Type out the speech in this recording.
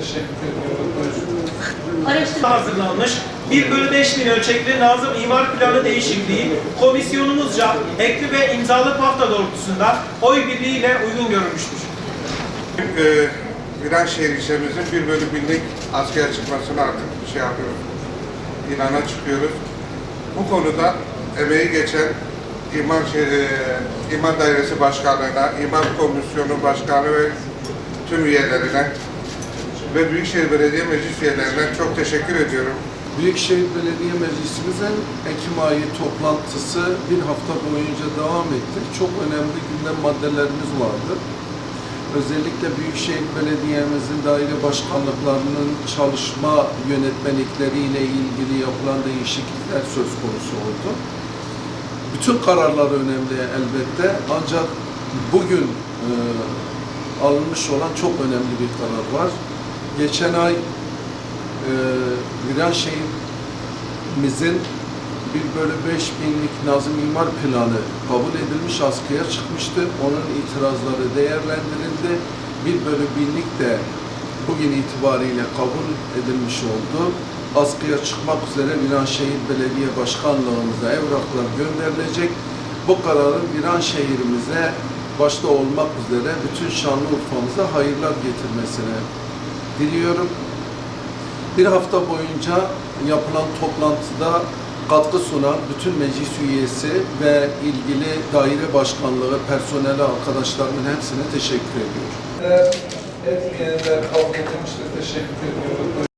Teşekkür ediyorum. Buyurun. Araştırma hazırlanmış. 1 bölü 5 bin ölçekli Nazım İmar Planı değişikliği komisyonumuzca ekli ve imzalı pafta doğrultusunda oy birliğiyle uygun görülmüştür. e, Viranşehir ilçemizin bir bölü binlik asker çıkmasını artık şey yapıyoruz. İlana çıkıyoruz. Bu konuda emeği geçen İmar, şey, e, İmar Dairesi Başkanlığı'na, İmar Komisyonu Başkanı ve tüm üyelerine ve Büyükşehir Belediye Meclis üyelerine çok teşekkür ediyorum. Büyükşehir Belediye Meclisimizin Ekim ayı toplantısı bir hafta boyunca devam etti. Çok önemli gündem maddelerimiz vardı. Özellikle Büyükşehir Belediye'mizin daire başkanlıklarının çalışma yönetmelikleriyle ilgili yapılan değişiklikler söz konusu oldu. Bütün kararlar önemli elbette ancak bugün e, alınmış olan çok önemli bir karar var. Geçen ay e, Viranşehir'imizin 1 bölü 5 binlik Nazım İmar Planı kabul edilmiş, askıya çıkmıştı. Onun itirazları değerlendirildi. 1 bölü binlik de bugün itibariyle kabul edilmiş oldu. Askıya çıkmak üzere Viranşehir Belediye Başkanlığımıza evraklar gönderilecek. Bu kararın Viranşehir'imize başta olmak üzere bütün Şanlıurfa'mıza hayırlar getirmesini diliyorum. Bir hafta boyunca yapılan toplantıda katkı sunan bütün meclis üyesi ve ilgili daire başkanlığı personeli arkadaşlarımın hepsine teşekkür ediyorum. Etmeyenler kabul edilmiştir. Teşekkür ediyorum.